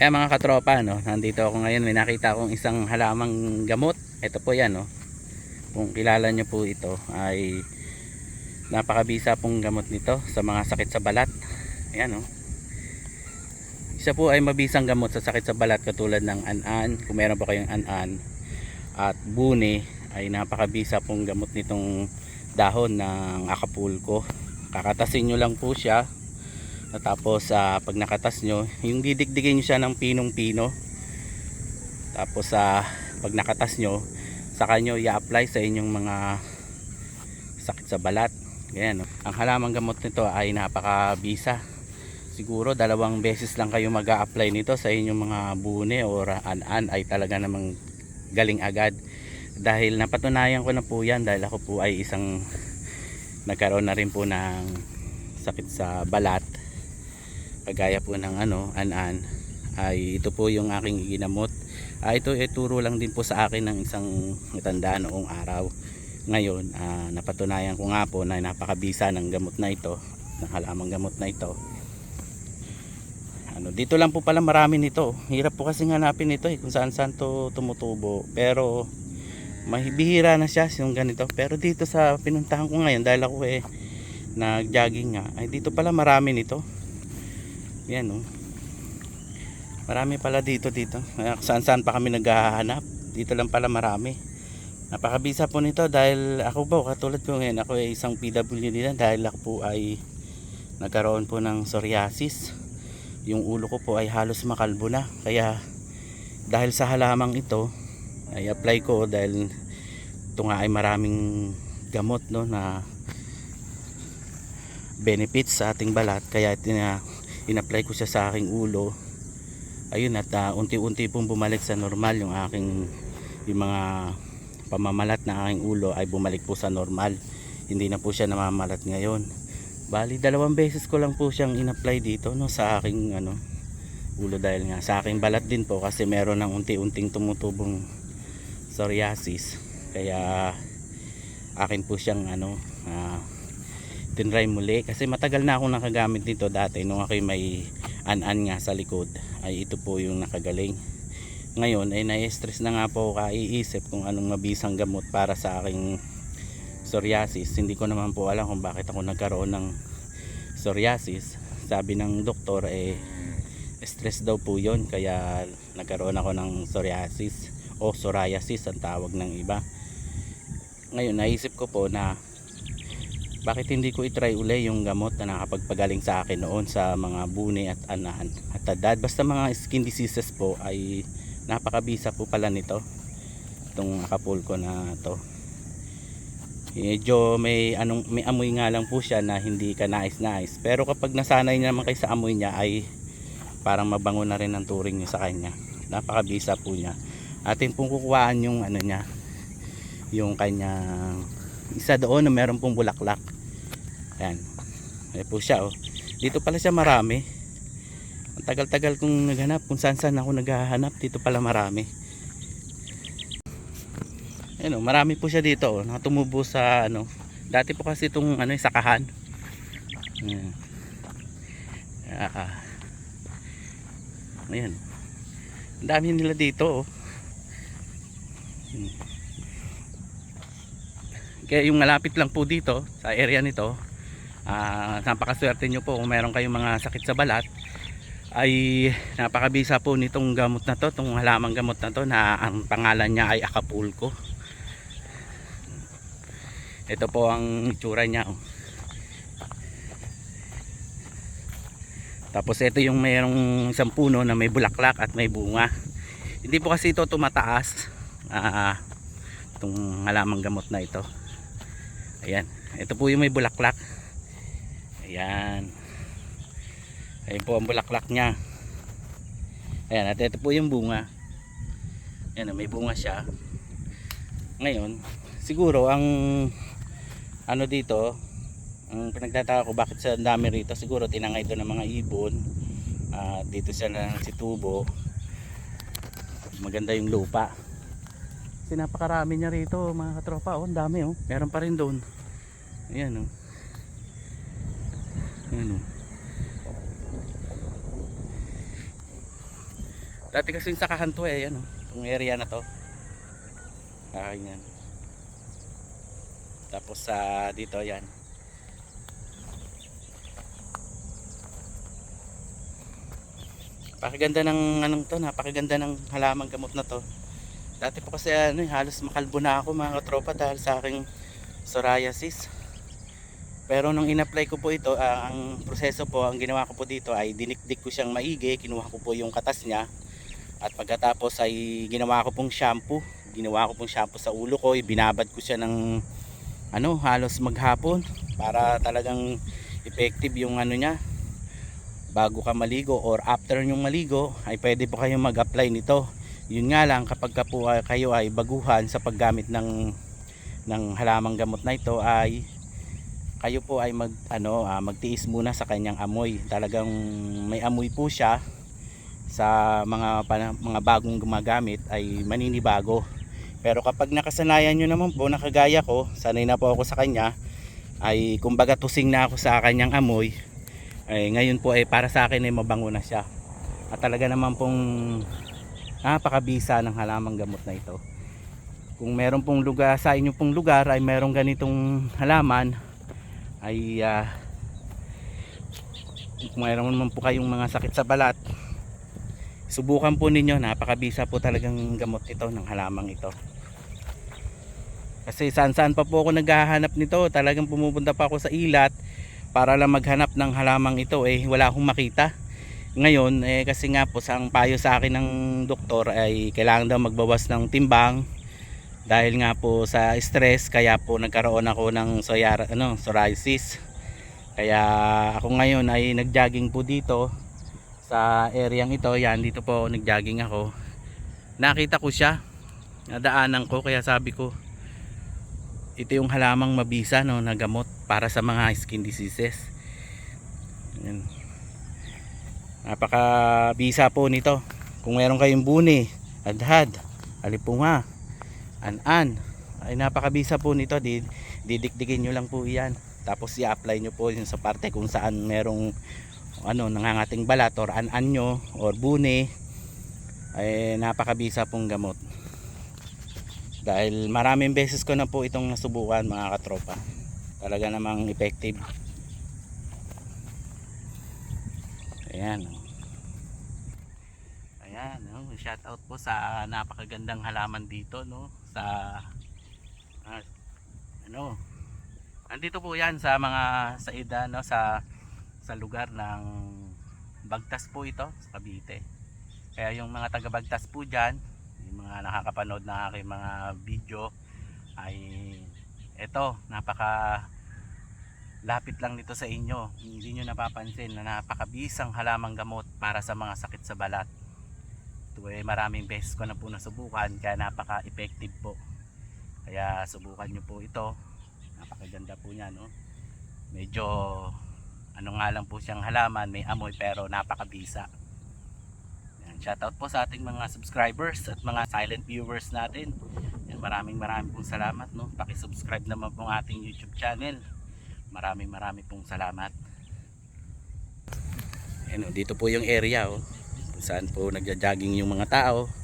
Kaya mga katropa, no, nandito ako ngayon, may nakita akong isang halamang gamot. Ito po yan, no. Kung kilala nyo po ito, ay napakabisa pong gamot nito sa mga sakit sa balat. Ayan, no. Isa po ay mabisang gamot sa sakit sa balat katulad ng an-an, kung meron pa kayong an-an at bune ay napakabisa pong gamot nitong dahon ng akapulko. Kakatasin nyo lang po siya tapos ah, pag nakatas nyo, yung didikdigin nyo siya ng pinong-pino. Tapos sa pag nakatas nyo, saka nyo i-apply sa inyong mga sakit sa balat. Ganyan, no? Ang halamang gamot nito ay napakabisa. Siguro dalawang beses lang kayo mag apply nito sa inyong mga bune or an-an ay talaga namang galing agad. Dahil napatunayan ko na po yan dahil ako po ay isang nagkaroon na rin po ng sakit sa balat kagaya po ng ano an-an ay ito po yung aking ginamot. Ah, ito ay turo lang din po sa akin ng isang matanda noong araw. Ngayon ah, napatunayan ko nga po na napakabisa ng gamot na ito ng halamang gamot na ito. Ano, dito lang po pala marami nito. Hirap po kasi hanapin ito eh, kung saan saan to tumutubo. Pero mahibihira na siya yung ganito. Pero dito sa pinuntahan ko ngayon dahil ako eh nag jogging nga ay dito pala marami nito yan oh. Marami pala dito dito. Saan saan pa kami naghahanap. Dito lang pala marami. Napakabisa po nito dahil ako po katulad ko ngayon ako ay isang PWD na dahil ako po ay nagkaroon po ng psoriasis. Yung ulo ko po ay halos makalbo na. Kaya dahil sa halamang ito ay apply ko dahil ito nga ay maraming gamot no na benefits sa ating balat kaya tina in-apply ko siya sa aking ulo. Ayun at uh, unti-unti pong bumalik sa normal yung aking yung mga pamamalat na aking ulo ay bumalik po sa normal. Hindi na po siya namamalat ngayon. Bali dalawang beses ko lang po siyang in-apply dito no sa aking ano ulo dahil nga sa aking balat din po kasi meron ng unti-unting tumutubong psoriasis. Kaya akin po siyang ano uh, tinry muli. Kasi matagal na akong nakagamit nito dati nung ako may an-an nga sa likod ay ito po yung nakagaling. Ngayon ay na-stress na nga po ako kaiisip kung anong mabisang gamot para sa aking psoriasis. Hindi ko naman po alam kung bakit ako nagkaroon ng psoriasis. Sabi ng doktor eh stress daw po yon kaya nagkaroon ako ng psoriasis o psoriasis ang tawag ng iba. Ngayon naisip ko po na bakit hindi ko itry uli yung gamot na nakapagpagaling sa akin noon sa mga buni at anahan at tadad basta mga skin diseases po ay napakabisa po pala nito itong akapulko na to. Medyo may anong may amoy nga lang po siya na hindi ka nais-nais. Pero kapag nasanay naman kayo sa amoy niya ay parang mabango na rin ang turing niyo sa kanya. Napakabisa po niya. Atin pong kukuhaan yung ano niya yung kanyang isa doon na meron pong bulaklak yan ay po siya oh dito pala siya marami ang tagal-tagal kong naghanap kung saan saan ako naghahanap dito pala marami Ayan oh, marami po siya dito oh, nakatumubo sa ano. Dati po kasi itong ano, sakahan. Ayan. Ah, ah. Ayan. Ang dami nila dito oh. Hmm. Kaya yung malapit lang po dito sa area nito, ah napakaswerte nyo po kung meron kayong mga sakit sa balat ay napakabisa po nitong gamot na to, itong halamang gamot na to na ang pangalan niya ay Acapulco. Ito po ang itsura niya. Oh. Tapos ito yung mayroong isang puno na may bulaklak at may bunga. Hindi po kasi ito tumataas. Ah, itong halamang gamot na ito. Ayan. Ito po yung may bulaklak. Ayan. Ayan po ang bulaklak niya. Ayan. At ito po yung bunga. Ayan. May bunga siya. Ngayon, siguro ang ano dito, ang pinagtataka ko bakit sa dami rito, siguro tinangay ito ng mga ibon. At dito siya na si tubo. Maganda yung lupa. Kasi napakarami niya rito mga katropa. Oh, ang dami oh. Meron pa rin doon. Ayan oh. Ayan oh. Dati kasi sa kahanto eh, yan oh. Itong area na to. Akin yan. Tapos sa dito yan. Napakaganda ng anong to, napakaganda ng halamang gamot na to. Dati po kasi ano, halos makalbo na ako mga katropa dahil sa aking psoriasis. Pero nung in-apply ko po ito, ah, ang proseso po, ang ginawa ko po dito ay dinikdik ko siyang maigi, kinuha ko po yung katas niya. At pagkatapos ay ginawa ko pong shampoo. Ginawa ko pong shampoo sa ulo ko, ibinabad ko siya ng ano, halos maghapon para talagang effective yung ano niya. Bago ka maligo or after yung maligo ay pwede po kayong mag-apply nito. Yun nga lang kapag ka po ah, kayo ay baguhan sa paggamit ng ng halamang gamot na ito ay kayo po ay mag ano ah, magtiis muna sa kanyang amoy. Talagang may amoy po siya sa mga mga bagong gumagamit ay maninibago. Pero kapag nakasanayan nyo naman po, nakagaya ko, sanay na po ako sa kanya, ay kumbaga tusing na ako sa kanyang amoy, ay ngayon po ay para sa akin ay mabango na siya. At talaga naman pong napakabisa ng halamang gamot na ito. Kung meron pong lugar sa inyo pong lugar ay merong ganitong halaman ay ah, kung meron naman po kayong mga sakit sa balat subukan po ninyo. Napakabisa po talagang gamot ito ng halamang ito. Kasi saan saan pa po ako naghahanap nito? Talagang pumupunta pa ako sa ilat para lang maghanap ng halamang ito eh wala akong makita ngayon eh kasi nga po ang payo sa akin ng doktor ay kailangan daw magbawas ng timbang. Dahil nga po sa stress kaya po nagkaroon ako ng psoriar, ano, psoriasis. Kaya ako ngayon ay nagjogging po dito sa areang ito. Yan dito po nagjogging ako. Nakita ko siya. Nadaanan ko kaya sabi ko ito yung halamang mabisa no, na gamot para sa mga skin diseases. Yan. Napaka bisa po nito. Kung meron kayong buni adhad alipunga an-an ay napakabisa po nito. Di, didikdikin nyo lang po yan. Tapos i-apply nyo po yun sa parte kung saan merong ano nangangating balat or an-an nyo or buni. Ay napakabisa pong gamot. Dahil maraming beses ko na po itong nasubukan mga katropa. Talaga namang effective ayan oh. ayan oh, shout out po sa napakagandang halaman dito no? Sa ah, ano? Andito po yan sa mga sa ida no? Sa sa lugar ng Bagtas po ito sa Cavite. Kaya yung mga taga Bagtas po dyan yung mga nakakapanood ng aking mga video ay eto napaka lapit lang nito sa inyo. Hindi nyo napapansin na napakabisang halamang gamot para sa mga sakit sa balat. Ito eh maraming beses ko na po nasubukan kaya napaka effective po. Kaya subukan nyo po ito. Napakaganda po niya no? Medyo ano nga lang po siyang halaman may amoy pero napakabisa. Shoutout po sa ating mga subscribers at mga silent viewers natin. Yan, maraming maraming pong salamat no? Pakisubscribe naman po ang ating youtube channel maraming maraming pong salamat. Yan, oh, dito po yung area oh, kung saan po nagja-jogging yung mga tao